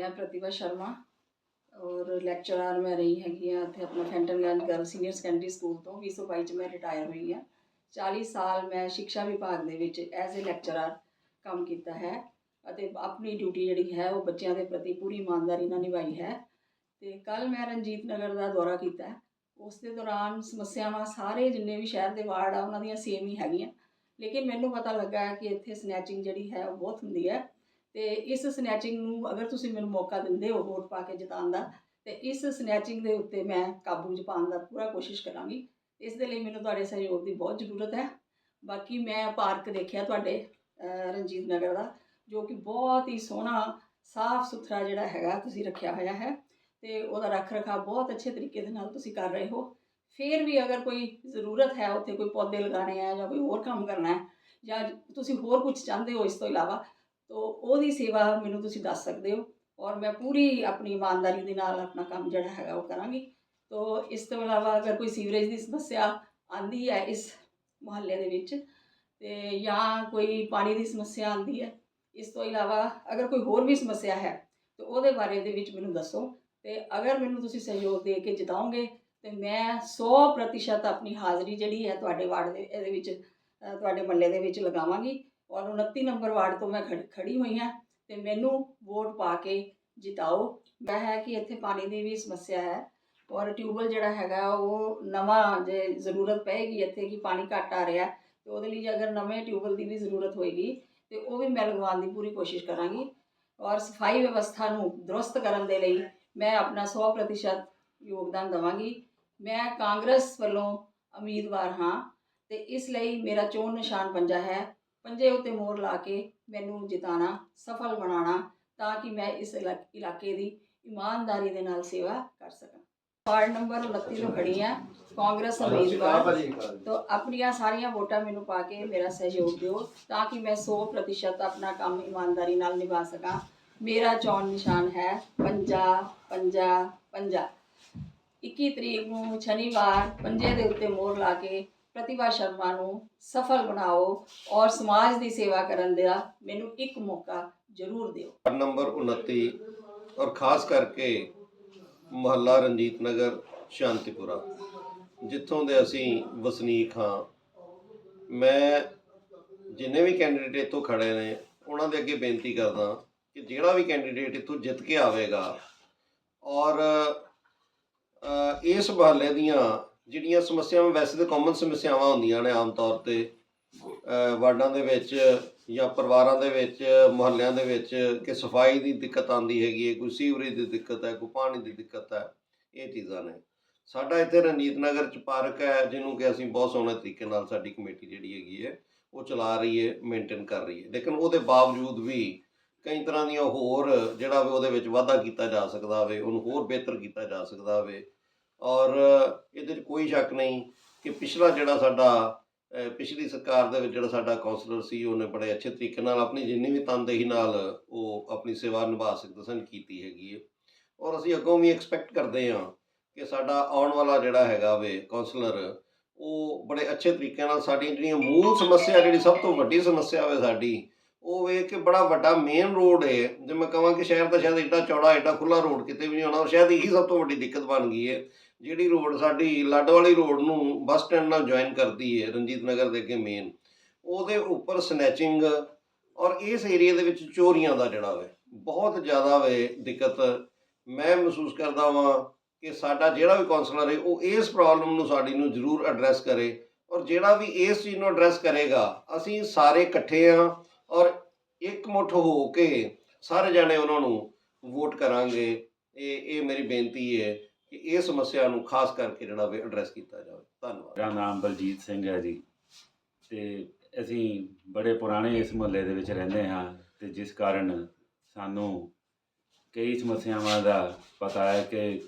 ਮੈਂ ਪ੍ਰਤਿਭਾ ਸ਼ਰਮਾ ਔਰ ਲੈਕਚਰਰ ਮੈਂ ਰਹੀ ਹੈਗੀ ਆ ਇੱਥੇ ਆਪਣਾ Fentonganj girl senior secondary school ਤੋਂ 2022 ਚ ਮੈਂ ਰਿਟਾਇਰ ਹੋਈ ਆ 40 ਸਾਲ ਮੈਂ ਸਿੱਖਿਆ ਵਿਭਾਗ ਦੇ ਵਿੱਚ ਐਜ਼ ਅ ਲੈਕਚਰਰ ਕੰਮ ਕੀਤਾ ਹੈ ਅਤੇ ਆਪਣੀ ਡਿਊਟੀ ਜਿਹੜੀ ਹੈ ਉਹ ਬੱਚਿਆਂ ਦੇ ਪ੍ਰਤੀ ਪੂਰੀ ਇਮਾਨਦਾਰੀ ਨਾਲ ਨਿਭਾਈ ਹੈ। ਤੇ ਕੱਲ ਮੈਂ ਰਣਜੀਤ ਨਗਰ ਦਾ ਦੌਰਾ ਕੀਤਾ ਉਸ ਦੇ ਦੌਰਾਨ ਸਮੱਸਿਆਵਾਂ ਸਾਰੇ ਜਿੰਨੇ ਵੀ ਸ਼ਹਿਰ ਦੇ ਵਾਰਡ ਆ, ਉਹਨਾਂ ਦੀਆਂ ਸੇਮ ਹੀ ਹੈਗੀਆਂ। ਲੇਕਿਨ ਮੈਨੂੰ ਪਤਾ ਲੱਗਾ ਹੈ ਕਿ ਇੱਥੇ ਸਨੈਚਿੰਗ ਜਿਹੜੀ ਹੈ ਉਹ ਬਹੁਤ ਹੁੰਦੀ ਹੈ। ਤੇ ਇਸ ਸਨੈਚਿੰਗ ਨੂੰ ਅਗਰ ਤੁਸੀਂ ਮੈਨੂੰ ਮੌਕਾ ਦਿੰਦੇ ਹੋ ਵੋਟ ਪਾ ਕੇ ਜਿਤਾਉਣ ਦਾ, ਤੇ ਇਸ ਸਨੈਚਿੰਗ ਦੇ ਉੱਤੇ ਮੈਂ ਕਾਬੂ 'ਚ ਪਾਉਣ ਦਾ ਪੂਰਾ ਕੋਸ਼ਿਸ਼ ਕਰਾਂਗੀ। ਇਸ ਦੇ ਲਈ ਮੈਨੂੰ ਤੁਹਾਡੇ ਸਹਿਯੋਗ ਦੀ ਬਹੁਤ ਜ਼ਰੂਰਤ ਹੈ। ਬਾਕੀ ਮੈਂ ਪਾਰਕ ਦੇਖਿਆ ਤੁਹਾਡੇ ਰਣਜੀਤ ਨਗਰ ਦਾ, ਜੋ ਕਿ ਬਹੁਤ ਹੀ ਸੋਹਣਾ, ਸਾਫ਼ ਸੁਥਰਾ ਜਿਹੜਾ ਹੈਗਾ ਤੁਸੀਂ ਰੱਖਿਆ ਹੋਇਆ ਹੈ ਤੇ ਉਹਦਾ ਰੱਖ ਰਖਾਅ ਬਹੁਤ ਅੱਛੇ ਤਰੀਕੇ ਦੇ ਨਾਲ ਤੁਸੀਂ ਕਰ ਰਹੇ ਹੋ। ਫਿਰ ਵੀ ਅਗਰ ਕੋਈ ਜ਼ਰੂਰਤ ਹੈ, ਉੱਥੇ ਕੋਈ ਪੌਦੇ ਲਗਾਉਣੇ ਆ ਜਾਂ ਕੋਈ ਹੋਰ ਕੰਮ ਕਰਨਾ ਹੈ ਜਾਂ ਤੁਸੀਂ ਹੋਰ ਕੁਝ ਚਾਹੁੰਦੇ ਹੋ ਇਸ ਤੋਂ ਇਲਾਵਾ ਤੋ ਉਹਦੀ ਸੇਵਾ ਮੈਨੂੰ ਤੁਸੀਂ ਦੱਸ ਸਕਦੇ ਹੋ ਔਰ ਮੈਂ ਪੂਰੀ ਆਪਣੀ ਇਮਾਨਦਾਰੀ ਦੇ ਨਾਲ ਆਪਣਾ ਕੰਮ ਜਿਹੜਾ ਹੈਗਾ ਉਹ ਕਰਾਂਗੀ। ਤੋ ਇਸ ਤੋਂ ਇਲਾਵਾ ਅਗਰ ਕੋਈ ਸੀਵਰੇਜ ਦੀ ਸਮੱਸਿਆ ਆਂਦੀ ਹੈ ਇਸ ਮੁਹੱਲੇ ਦੇ ਵਿੱਚ ਤੇ ਜਾਂ ਕੋਈ ਪਾਣੀ ਦੀ ਸਮੱਸਿਆ ਆਂਦੀ ਹੈ, ਇਸ ਤੋਂ ਇਲਾਵਾ ਅਗਰ ਕੋਈ ਹੋਰ ਵੀ ਸਮੱਸਿਆ ਹੈ ਤਾਂ ਉਹਦੇ ਬਾਰੇ ਦੇ ਵਿੱਚ ਮੈਨੂੰ ਦੱਸੋ ਤੇ ਅਗਰ ਮੈਨੂੰ ਤੁਸੀਂ ਸਹਿਯੋਗ ਦੇ ਕੇ ਜਿਤਾਓਗੇ ਤੇ ਮੈਂ 100% ਆਪਣੀ ਹਾਜ਼ਰੀ ਜਿਹੜੀ ਹੈ ਤੁਹਾਡੇ ਵਾਰਡ ਦੇ, ਇਹਦੇ ਵਿੱਚ ਤੁਹਾਡੇ ਮੱਲੇ ਦੇ ਵਿੱਚ ਲਗਾਵਾਂਗੀ। ਔਰ 29 ਨੰਬਰ ਵਾਰਡ ਤੋਂ ਮੈਂ ਖੜ- ਖੜੀ ਹੋਈ ਹਾਂ ਤੇ ਮੈਨੂੰ ਵੋਟ ਪਾ ਕੇ ਜਿਤਾਓ। ਮੈਂ ਹੈ ਕਿ ਇੱਥੇ ਪਾਣੀ ਦੀ ਵੀ ਸਮੱਸਿਆ ਹੈ ਔਰ ਟਿਊਬਵੈਲ ਜਿਹੜਾ ਹੈਗਾ ਉਹ ਨਵਾਂ ਜੇ ਜ਼ਰੂਰਤ ਪਏਗੀ ਇੱਥੇ ਕਿ ਪਾਣੀ ਘੱਟ ਆ ਰਿਹਾ, ਤੇ ਉਹਦੇ ਲਈ ਅਗਰ ਨਵੇਂ ਟਿਊਬਵੈਲ ਦੀ ਵੀ ਜ਼ਰੂਰਤ ਹੋਏਗੀ, ਤੇ ਉਹ ਵੀ ਮੈਂ ਲਗਵਾਉਣ ਦੀ ਪੂਰੀ ਕੋਸ਼ਿਸ਼ ਕਰਾਂਗੀ। ਔਰ ਸਫ਼ਾਈ ਵਿਵਸਥਾ ਨੂੰ ਦਰੁਸਤ ਕਰਨ ਦੇ ਲਈ ਮੈਂ ਆਪਣਾ 100% ਯੋਗਦਾਨ ਦਵਾਂਗੀ। ਮੈਂ ਕਾਂਗਰਸ ਵੱਲੋਂ ਉਮੀਦਵਾਰ ਹਾਂ ਤੇ ਇਸ ਲਈ ਮੇਰਾ ਚੋਣ ਨਿਸ਼ਾਨ ਪੰਜਾ ਹੈ। ਪੰਜੇ ਉੱਤੇ ਮੋਹਰ ਲਾ ਕੇ ਮੈਨੂੰ ਜਿਤਾਣਾ ਸਫਲ ਬਣਾਉਣਾ ਤਾਂ ਕਿ ਮੈਂ ਇਸ ਇਲਾ- ਇਲਾਕੇ ਦੀ ਇਮਾਨਦਾਰੀ ਦੇ ਨਾਲ ਸੇਵਾ ਕਰ ਸਕਾਂ। ਵਾਰਡ ਨੰਬਰ 29 ਤੋਂ ਖੜੀ ਕਾਂਗਰਸ ਉਮੀਦਵਾਰ। ਤੋ ਆਪਣੀਆਂ ਸਾਰੀਆਂ ਵੋਟਾਂ ਮੈਨੂੰ ਪਾ ਕੇ ਮੇਰਾ ਸਹਿਯੋਗ ਦਿਓ ਤਾਂ ਕਿ ਮੈਂ 100% ਆਪਣਾ ਕੰਮ ਇਮਾਨਦਾਰੀ ਨਾਲ ਨਿਭਾ ਸਕਾਂ। ਮੇਰਾ ਚੋਣ ਨਿਸ਼ਾਨ ਹੈ ਪੰਜਾ ਪੰਜਾ ਪੰਜਾ 21 ਤਰੀਕ ਨੂੰ ਸ਼ਨੀਵਾਰ ਪੰਜੇ ਦੇ ਉੱਤੇ ਮੋਹਰ ਲਾ ਕੇ ਪ੍ਰਤਿਭਾ ਸ਼ਰਮਾ ਨੂੰ ਸਫਲ ਬਣਾਓ ਔਰ ਸਮਾਜ ਦੀ ਸੇਵਾ ਕਰਨ ਦਾ ਮੈਨੂੰ ਇੱਕ ਮੌਕਾ ਜ਼ਰੂਰ ਦਿਓ। ਵਾਰਡ ਨੰਬਰ 29 ਔਰ ਖਾਸ ਕਰਕੇ ਮੁਹੱਲਾ ਰਣਜੀਤ ਨਗਰ, ਸ਼ਾਂਤੀਪੁਰਾ, ਜਿੱਥੋਂ ਦੇ ਅਸੀਂ ਵਸਨੀਕ ਹਾਂ। ਮੈਂ ਜਿੰਨੇ ਵੀ ਕੈਂਡੀਡੇਟ ਇੱਥੋਂ ਖੜੇ ਨੇ, ਉਹਨਾਂ ਦੇ ਅੱਗੇ ਬੇਨਤੀ ਕਰਦਾ ਕਿ ਜਿਹੜਾ ਵੀ ਕੈਂਡੀਡੇਟ ਇੱਥੋਂ ਜਿੱਤ ਕੇ ਆਵੇਗਾ ਔਰ ਇਸ ਮੁਹੱਲੇ ਦੀਆਂ ਜਿਹੜੀਆਂ ਸਮੱਸਿਆਵਾਂ, ਵੈਸੇ ਤਾਂ ਕਾਮਨ ਸਮੱਸਿਆਵਾਂ ਹੁੰਦੀਆਂ ਨੇ ਆਮ ਤੌਰ ਤੇ ਵਾਰਡਾਂ ਦੇ ਵਿੱਚ ਜਾਂ ਪਰਿਵਾਰਾਂ ਦੇ ਵਿੱਚ, ਮੁਹੱਲਿਆਂ ਦੇ ਵਿੱਚ ਕਿ ਸਫ਼ਾਈ ਦੀ ਦਿੱਕਤ ਆਉਂਦੀ ਹੈਗੀ ਹੈ, ਕੋਈ ਸੀਵਰੇਜ ਦੀ ਦਿੱਕਤ ਹੈ, ਕੋਈ ਪਾਣੀ ਦੀ ਦਿੱਕਤ ਹੈ, ਇਹ ਚੀਜ਼ਾਂ ਨੇ। ਸਾਡਾ ਇੱਥੇ ਰਣਜੀਤ ਨਗਰ ਚ ਪਾਰਕ ਹੈ, ਜਿਹਨੂੰ ਕਿ ਅਸੀਂ ਬਹੁਤ ਸੋਹਣੇ ਤਰੀਕੇ ਨਾਲ ਸਾਡੀ ਕਮੇਟੀ ਜਿਹੜੀ ਹੈਗੀ ਹੈ, ਉਹ ਚਲਾ ਰਹੀ ਹੈ ਮੇਨਟੇਨ ਕਰ ਰਹੀ ਹੈ। ਲੇਕਿਨ ਉਹਦੇ ਬਾਵਜੂਦ ਵੀ ਕਈ ਤਰ੍ਹਾਂ ਦੀਆਂ ਹੋਰ, ਜਿਹੜਾ ਵੀ ਉਹਦੇ ਵਿੱਚ ਵਾਧਾ ਕੀਤਾ ਜਾ ਸਕਦਾ ਹੋਵੇ, ਉਹਨੂੰ ਹੋਰ ਬਿਹਤਰ ਕੀਤਾ ਜਾ ਸਕਦਾ ਹੋਵੇ ਔਰ ਇਹਦੇ 'ਚ ਕੋਈ ਸ਼ੱਕ ਨਹੀਂ ਕਿ ਪਿਛਲਾ ਜਿਹੜਾ ਸਾਡਾ ਪਿਛਲੀ ਸਰਕਾਰ ਦੇ ਵਿੱਚ ਜਿਹੜਾ ਸਾਡਾ ਕਾਉਂਸਲਰ ਸੀ, ਉਹਨੇ ਬੜੇ ਅੱਛੇ ਤਰੀਕੇ ਨਾਲ ਆਪਣੀ ਜਿੰਨੀ ਵੀ ਤਨਦੇਹੀ ਨਾਲ ਉਹ ਆਪਣੀ ਸੇਵਾ ਨਿਭਾ ਸਕਦੇ ਸਨ ਕੀਤੀ ਹੈਗੀ ਹੈ। ਔਰ ਅਸੀਂ ਅੱਗੋਂ ਵੀ ਐਕਸਪੈਕਟ ਕਰਦੇ ਹਾਂ ਕਿ ਸਾਡਾ ਆਉਣ ਵਾਲਾ ਜਿਹੜਾ ਹੈਗਾ ਵੇ ਕਾਉਂਸਲਰ ਉਹ ਬੜੇ ਅੱਛੇ ਤਰੀਕੇ ਨਾਲ ਸਾਡੀਆਂ ਜਿਹੜੀਆਂ ਮੂਲ ਸਮੱਸਿਆ, ਜਿਹੜੀ ਸਭ ਤੋਂ ਵੱਡੀ ਸਮੱਸਿਆ ਵੇ ਸਾਡੀ, ਉਹ ਵੇ ਕਿ ਬੜਾ ਵੱਡਾ ਮੇਨ ਰੋਡ ਹੈ ਜੇ ਮੈਂ ਕਹਾਂ ਕਿ ਸ਼ਹਿਰ ਦਾ ਸ਼ਾਇਦ ਏਡਾ ਚੌੜਾ, ਏਡਾ ਖੁੱਲਾ ਰੋਡ ਕਿਤੇ ਵੀ ਨਹੀਂ ਹੋਣਾ ਔਰ ਸ਼ਾਇਦ ਇਹੀ ਸਭ ਤੋਂ ਵੱਡੀ ਦਿੱਕਤ ਬਣ ਗਈ ਹੈ ਜਿਹੜੀ ਰੋਡ, ਸਾਡੀ ਲੱਡ ਵਾਲੀ ਰੋਡ ਨੂੰ ਬੱਸ ਸਟੈਂਡ ਨਾਲ ਜੁਆਇਨ ਕਰਦੀ ਹੈ ਰਣਜੀਤ ਨਗਰ ਦੇ ਅੱਗੇ ਮੇਨ ਉਹਦੇ ਉੱਪਰ ਸਨੈਚਿੰਗ ਔਰ ਇਸ ਏਰੀਆ ਦੇ ਵਿੱਚ ਚੋਰੀਆਂ ਦਾ ਜਿਹੜਾ ਵੇ, ਬਹੁਤ ਜ਼ਿਆਦਾ ਵੇ ਦਿੱਕਤ। ਮੈਂ ਮਹਿਸੂਸ ਕਰਦਾ ਵਾਂ ਕਿ ਸਾਡਾ ਜਿਹੜਾ ਵੀ ਕਾਉਂਸਲਰ ਹੈ ਉਹ ਇਸ ਪ੍ਰੋਬਲਮ ਨੂੰ ਸਾਡੀ ਨੂੰ ਜ਼ਰੂਰ ਐਡਰੈਸ ਕਰੇ ਔਰ ਜਿਹੜਾ ਵੀ ਇਸ ਚੀਜ਼ ਨੂੰ ਐਡਰੈਸ ਕਰੇਗਾ, ਅਸੀਂ ਸਾਰੇ ਇਕੱਠੇ ਆ ਔਰ ਇਕਮੁੱਠ ਹੋ ਕੇ ਸਾਰੇ ਜਾਣੇ ਉਹਨਾਂ ਨੂੰ ਵੋਟ ਕਰਾਂਗੇ। ਇਹ ਇਹ ਮੇਰੀ ਬੇਨਤੀ ਹੈ ਕਿ ਇਹ ਸਮੱਸਿਆ ਨੂੰ ਖਾਸ ਕਰਕੇ ਜਿਹੜਾ ਵੇ ਐਡਰੈਸ ਕੀਤਾ ਜਾਵੇ। ਧੰਨਵਾਦ। ਮੇਰਾ ਨਾਮ ਬਲਜੀਤ ਸਿੰਘ ਹੈ ਜੀ। ਤੇ ਅਸੀਂ ਬੜੇ ਪੁਰਾਣੇ ਇਸ ਮੁਹੱਲੇ ਦੇ ਵਿੱਚ ਰਹਿੰਦੇ ਹਾਂ ਤੇ ਜਿਸ ਕਾਰਨ ਸਾਨੂੰ ਕਈ ਸਮੱਸਿਆਵਾਂ ਦਾ ਪਤਾ ਹੈ ਕਿ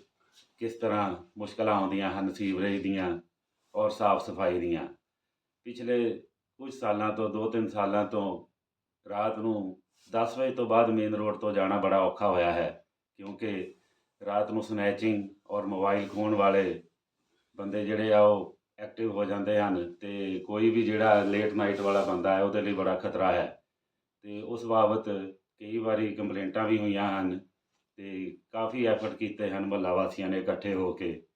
ਕਿਸ ਤਰ੍ਹਾਂ ਮੁਸ਼ਕਲਾਂ ਆਉਂਦੀਆਂ ਹਨ ਸੀਵਰੇਜ ਦੀਆਂ ਔਰ ਸਾਫ਼ ਸਫ਼ਾਈ ਦੀਆਂ। ਪਿਛਲੇ ਕੁਝ ਸਾਲਾਂ ਤੋਂ 2-3 ਸਾਲਾਂ ਤੋਂ ਰਾਤ ਨੂੰ 10 ਵਜੇ ਤੋਂ ਬਾਅਦ ਮੇਨ ਰੋਡ ਤੋਂ ਜਾਣਾ ਬੜਾ ਔਖਾ ਹੋਇਆ ਹੈ, ਕਿਉਂਕਿ ਰਾਤ ਨੂੰ ਸਨੈਚਿੰਗ ਔਰ ਮੋਬਾਈਲ ਖੋਣ ਵਾਲੇ ਬੰਦੇ ਜਿਹੜੇ ਆ ਉਹ ਐਕਟਿਵ ਹੋ ਜਾਂਦੇ ਹਨ ਤੇ ਕੋਈ ਵੀ ਜਿਹੜਾ ਲੇਟ ਨਾਈਟ ਵਾਲਾ ਬੰਦਾ ਹੈ, ਉਹਦੇ ਲਈ ਬੜਾ ਖਤਰਾ ਹੈ। ਤੇ ਉਸ ਬਾਬਤ ਕਈ ਵਾਰੀ ਕੰਪਲੇਂਟਾਂ ਵੀ ਹੋਈਆਂ ਹਨ ਤੇ ਕਾਫੀ ਐਫਰਟ ਕੀਤੇ ਹਨ ਮਹੱਲਾ ਵਾਸੀਆਂ ਨੇ ਇਕੱਠੇ ਹੋ ਕੇ।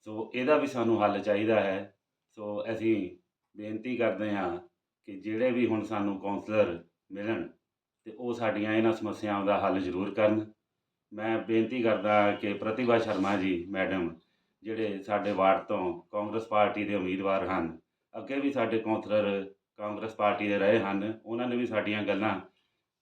ਸੋ ਇਹਦਾ ਵੀ ਸਾਨੂੰ ਹੱਲ ਚਾਹੀਦਾ ਹੈ। ਸੋ ਅਸੀਂ ਬੇਨਤੀ ਕਰਦੇ ਹਾਂ ਕਿ ਜਿਹੜੇ ਵੀ ਹੁਣ ਸਾਨੂੰ ਕਾਉਂਸਲਰ ਮਿਲਣ ਤੇ ਉਹ ਸਾਡੀਆਂ ਇਹਨਾਂ ਸਮੱਸਿਆਵਾਂ ਦਾ ਹੱਲ ਜ਼ਰੂਰ ਕਰਨ। ਮੈਂ ਬੇਨਤੀ ਕਰਦਾ ਕਿ ਪ੍ਰਤਿਭਾ ਸ਼ਰਮਾ ਜੀ, ਮੈਡਮ, ਜਿਹੜੇ ਸਾਡੇ ਵਾਰਡ ਤੋਂ ਕਾਂਗਰਸ ਪਾਰਟੀ ਦੇ ਉਮੀਦਵਾਰ ਹਨ, ਅੱਗੇ ਵੀ ਸਾਡੇ ਕਾਉਂਸਲਰ ਕਾਂਗਰਸ ਪਾਰਟੀ ਦੇ ਰਹੇ ਹਨ, ਉਹਨਾਂ ਨੇ ਵੀ ਸਾਡੀਆਂ ਗੱਲਾਂ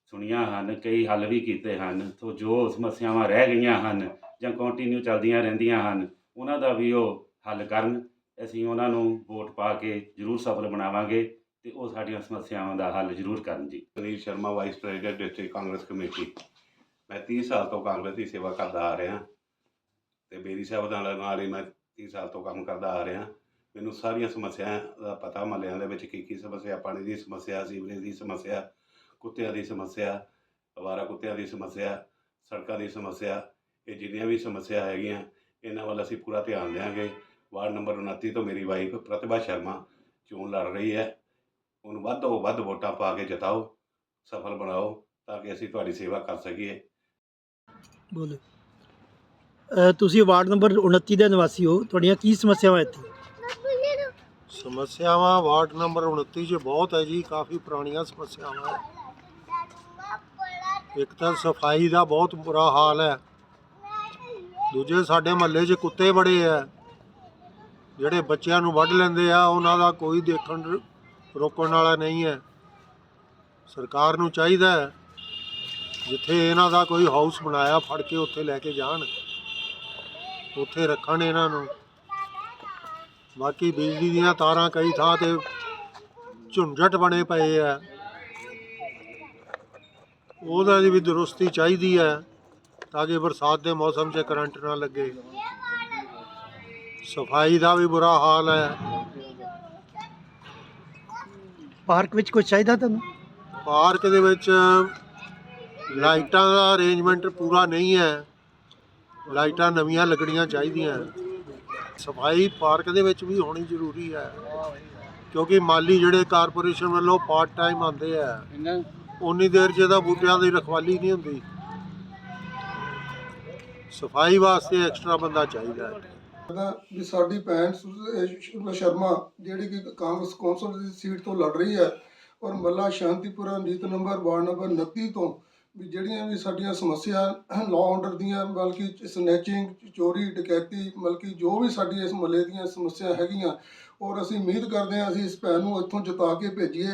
ਸੁਣੀਆਂ ਹਨ, ਕਈ ਹੱਲ ਵੀ ਕੀਤੇ ਹਨ ਸੋ ਜੋ ਸਮੱਸਿਆਵਾਂ ਰਹਿ ਗਈਆਂ ਹਨ ਜਾਂ ਕੰਟੀਨਿਊ ਚੱਲਦੀਆਂ ਰਹਿੰਦੀਆਂ ਹਨ, ਉਹਨਾਂ ਦਾ ਵੀ ਉਹ ਹੱਲ ਕਰਨ। ਅਸੀਂ ਉਹਨਾਂ ਨੂੰ ਵੋਟ ਪਾ ਕੇ ਜ਼ਰੂਰ ਸਫਲ ਬਣਾਵਾਂਗੇ ਤੇ ਉਹ ਸਾਡੀਆਂ ਸਮੱਸਿਆਵਾਂ ਦਾ ਹੱਲ ਜ਼ਰੂਰ ਕਰਨ ਜੀ। Sunil Sharma vice president district Congress committee. ਮੈਂ 30 ਸਾਲ ਤੋਂ ਕਾਂਗਰਸ ਦੀ ਸੇਵਾ ਕਰਦਾ ਆ ਰਿਹਾ। ਤੇ ਬੇਰੀ ਸਾਹਿਬ ਨਾਲ ਨਾਲ ਹੀ ਮੈਂ 30 ਸਾਲ ਤੋਂ ਕੰਮ ਕਰਦਾ ਆ ਰਿਹਾ। ਮੈਨੂੰ ਸਾਰੀਆਂ ਸਮੱਸਿਆਵਾਂ ਦਾ ਪਤਾ ਮਹੱਲਿਆਂ ਦੇ ਵਿੱਚ ਕੀ ਕੀ ਸਮੱਸਿਆ, ਪਾਣੀ ਦੀ ਸਮੱਸਿਆ, ਸੀਵਰੇਜ ਦੀ ਸਮੱਸਿਆ, ਕੁੱਤਿਆਂ ਦੀ ਸਮੱਸਿਆ, ਅਵਾਰਾ ਕੁੱਤਿਆਂ ਦੀ ਸਮੱਸਿਆ, ਸੜਕਾਂ ਦੀ ਸਮੱਸਿਆ, ਇਹ ਜਿੰਨੀਆਂ ਵੀ ਸਮੱਸਿਆ ਹੈਗੀਆਂ, ਇਹਨਾਂ ਵੱਲ ਅਸੀਂ ਪੂਰਾ ਧਿਆਨ ਦਿਆਂਗੇ। ਵਾਰਡ ਨੰਬਰ 29 ਤੋਂ ਮੇਰੀ ਵਾਈਫ ਪ੍ਰਤਿਭਾ ਸ਼ਰਮਾ ਚੋਣ ਲੜ ਰਹੀ ਹੈ। ਉਹਨੂੰ ਵੱਧ ਤੋਂ ਵੱਧ ਵੋਟਾਂ ਪਾ ਕੇ ਜਿਤਾਓ, ਸਫਲ ਬਣਾਓ, ਤਾਂ ਕਿ ਅਸੀਂ ਤੁਹਾਡੀ ਸੇਵਾ ਕਰ ਸਕੀਏ। ਬੋਲੋ। ਅ, ਤੁਸੀਂ ਵਾਰਡ ਨੰਬਰ 29 ਦੇ ਨਿਵਾਸੀ ਹੋ। ਤੁਹਾਡੀਆਂ ਕੀ ਸਮੱਸਿਆਵਾਂ ਇੱਥੇ? ਸਮੱਸਿਆਵਾਂ ਵਾਰਡ ਨੰਬਰ 29 'ਚ ਬਹੁਤ ਹੈ ਜੀ ਕਾਫੀ ਪੁਰਾਣੀਆਂ ਸਮੱਸਿਆਵਾਂ ਹੈ। ਇੱਕ ਤਾਂ ਸਫ਼ਾਈ ਦਾ ਬਹੁਤ ਬੁਰਾ ਹਾਲ ਹੈ। ਦੂਜੇ ਸਾਡੇ ਮਹੱਲੇ 'ਚ ਕੁੱਤੇ ਬੜੇ ਆ ਜਿਹੜੇ ਬੱਚਿਆਂ ਨੂੰ ਵੱਢ ਲੈਂਦੇ ਆ ਉਹਨਾਂ ਦਾ ਕੋਈ ਦੇਖਣ ਰੋਕਣ ਵਾਲਾ ਨਹੀਂ ਹੈ। ਸਰਕਾਰ ਨੂੰ ਚਾਹੀਦਾ ਹੈ ਜਿੱਥੇ ਇਹਨਾਂ ਦਾ ਕੋਈ ਹਾਊਸ ਬਣਾਇਆ ਫੜ ਕੇ ਉੱਥੇ ਲੈ ਕੇ ਜਾਣ। ਉੱਥੇ ਰੱਖਣ ਇਹਨਾਂ ਨੂੰ। ਬਾਕੀ ਬਿਜਲੀ ਦੀਆਂ ਤਾਰਾਂ ਕਈ ਥਾਂ ਤੇ ਝੁੰਝਟ ਬਣੇ ਪਏ ਆ। ਉਹਦਾ ਦੀ ਵੀ ਦੁਰਸਤੀ ਚਾਹੀਦੀ ਹੈ ਤਾਂ ਕਿ ਬਰਸਾਤ ਦੇ ਮੌਸਮ 'ਚ ਕਰੰਟ ਨਾ ਲੱਗੇ। ਸਫ਼ਾਈ ਦਾ ਵੀ ਬੁਰਾ ਹਾਲ ਹੈ ਪਾਰਕ ਵਿੱਚ ਕੁਝ ਚਾਹੀਦਾ ਤੁਹਾਨੂੰ? ਪਾਰਕ ਦੇ ਵਿੱਚ ਲਾਈਟਾਂ ਦਾ ਅਰੇਂਜਮੈਂਟ ਪੂਰਾ ਨਹੀਂ ਹੈ। ਲਾਈਟਾਂ ਨਵੀਆਂ ਲੱਗਣੀਆਂ ਚਾਹੀਦੀਆਂ ਸਫ਼ਾਈ ਪਾਰਕ ਦੇ ਵਿੱਚ ਵੀ ਹੋਣੀ ਜ਼ਰੂਰੀ ਹੈ। ਕਿਉਂਕਿ ਮਾਲੀ ਜਿਹੜੇ ਕਾਰਪੋਰੇਸ਼ਨ ਵੱਲੋਂ ਪਾਰਟ ਟਾਈਮ ਆਉਂਦੇ ਆ ਉਨੀ ਦੇਰ 'ਚ ਇਹਦਾ ਬੂਟਿਆਂ ਦੀ ਰਖਵਾਲੀ ਨਹੀਂ ਹੁੰਦੀ। ਸਫ਼ਾਈ ਵਾਸਤੇ ਐਕਸਟਰਾ ਬੰਦਾ ਚਾਹੀਦਾ ਹੈ। ਵੀ ਸਾਡੀ ਭੈਣ ਸ਼ਰਮਾ ਜਿਹੜੀ ਕਿ ਕਾਂਗਰਸ ਕੌਂਸਲ ਦੀ ਸੀਟ ਤੋਂ ਲੜ ਰਹੀ ਹੈ ਔਰ ਮੱਲਾ ਸ਼ਾਂਤੀਪੁਰਾ ਨੀਤ ਨੰਬਰ ਵਾਰਡ ਨੰਬਰ 29 ਤੋਂ ਵੀ ਜਿਹੜੀਆਂ ਵੀ ਸਾਡੀਆਂ ਸਮੱਸਿਆ ਲਾਅ ਆਰਡਰ ਦੀਆਂ, ਬਲਕਿ ਸਨੈਚਿੰਗ ਚੋਰੀ, ਡਕੈਤੀ, ਬਲਕਿ ਜੋ ਵੀ ਸਾਡੀ ਇਸ ਮਹੱਲੇ ਦੀਆਂ ਸਮੱਸਿਆ ਹੈਗੀਆਂ, ਔਰ ਅਸੀਂ ਉਮੀਦ ਕਰਦੇ ਹਾਂ ਅਸੀਂ ਇਸ ਭੈਣ ਨੂੰ ਇੱਥੋਂ ਜਿਤਾ ਕੇ ਭੇਜੀਏ।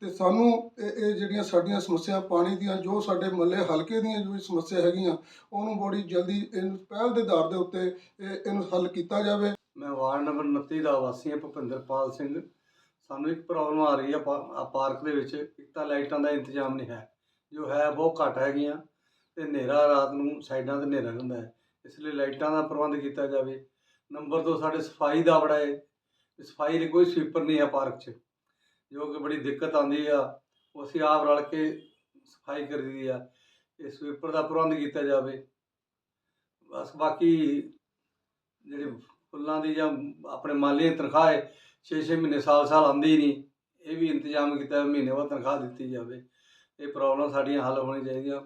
ਤੇ ਸਾਨੂੰ ਇਹ ਇਹ ਜਿਹੜੀਆਂ ਸਾਡੀਆਂ ਸਮੱਸਿਆ ਪਾਣੀ ਦੀਆਂ, ਜੋ ਸਾਡੇ ਮਹੱਲੇ ਹਲਕੇ ਦੀਆਂ ਜੋ ਵੀ ਸਮੱਸਿਆ ਹੈਗੀਆਂ, ਉਹਨੂੰ ਬੜੀ ਜਲਦੀ ਇਹਨੂੰ ਪਹਿਲ ਦੇ ਆਧਾਰ ਦੇ ਉੱਤੇ ਇਹ, ਇਹਨੂੰ ਹੱਲ ਕੀਤਾ ਜਾਵੇ। ਮੈਂ ਵਾਰਡ ਨੰਬਰ 29 ਦਾ ਵਾਸੀ ਹਾਂ, ਭੁਪਿੰਦਰਪਾਲ ਸਿੰਘ। ਸਾਨੂੰ ਇੱਕ ਪ੍ਰੋਬਲਮ ਆ ਰਹੀ ਹੈ ਪਾ- ਪਾਰਕ ਦੇ ਵਿੱਚ, ਇੱਕ ਤਾਂ ਲਾਈਟਾਂ ਦਾ ਇੰਤਜ਼ਾਮ ਨਹੀਂ ਹੈ। ਜੋ ਹੈ ਬਹੁਤ ਘੱਟ ਹੈਗੀਆਂ ਤੇ ਹਨੇਰਾ ਰਾਤ ਨੂੰ ਸਾਈਡਾਂ ਤੇ ਹਨੇਰਾ ਹੁੰਦਾ ਹੈ। ਇਸ ਲਈ ਲਾਈਟਾਂ ਦਾ ਪ੍ਰਬੰਧ ਕੀਤਾ ਜਾਵੇ। ਨੰਬਰ 2 ਸਾਡੇ ਸਫ਼ਾਈ ਦਾ ਬੜਾ ਹੈ ਸਫ਼ਾਈ ਲਈ ਕੋਈ ਸਵੀਪਰ ਨਹੀਂ ਹੈ ਪਾਰਕ 'ਚ। ਜੋ ਕਿ ਬੜੀ ਦਿੱਕਤ ਆਉਂਦੀ ਆ, ਉਹ ਅਸੀਂ ਆਪ ਰਲ ਕੇ ਸਫ਼ਾਈ ਕਰਦੀ ਆ। ਇਹ ਸਵੀਪਰ ਦਾ ਪ੍ਰਬੰਧ ਕੀਤਾ ਜਾਵੇ। ਬਸ ਬਾਕੀ ਜਿਹੜੇ ਫੁੱਲਾਂ ਦੀ ਜਾਂ ਆਪਣੇ ਮਾਲੀ ਦੀ ਤਨਖਾਹ ਹੈ 6-6 ਮਹੀਨੇ ਸਾਲ-ਸਾਲ ਆਉਂਦੀ ਨਹੀਂ, ਇਹ ਵੀ ਇੰਤਜ਼ਾਮ ਕੀਤਾ, ਮਹੀਨੇ ਬਾਅਦ ਤਨਖਾਹ ਦਿੱਤੀ ਜਾਵੇ। ਇਹ ਪ੍ਰੋਬਲਮ ਸਾਡੀਆਂ ਹੱਲ ਹੋਣੀ ਚਾਹੀਦੀਆਂ।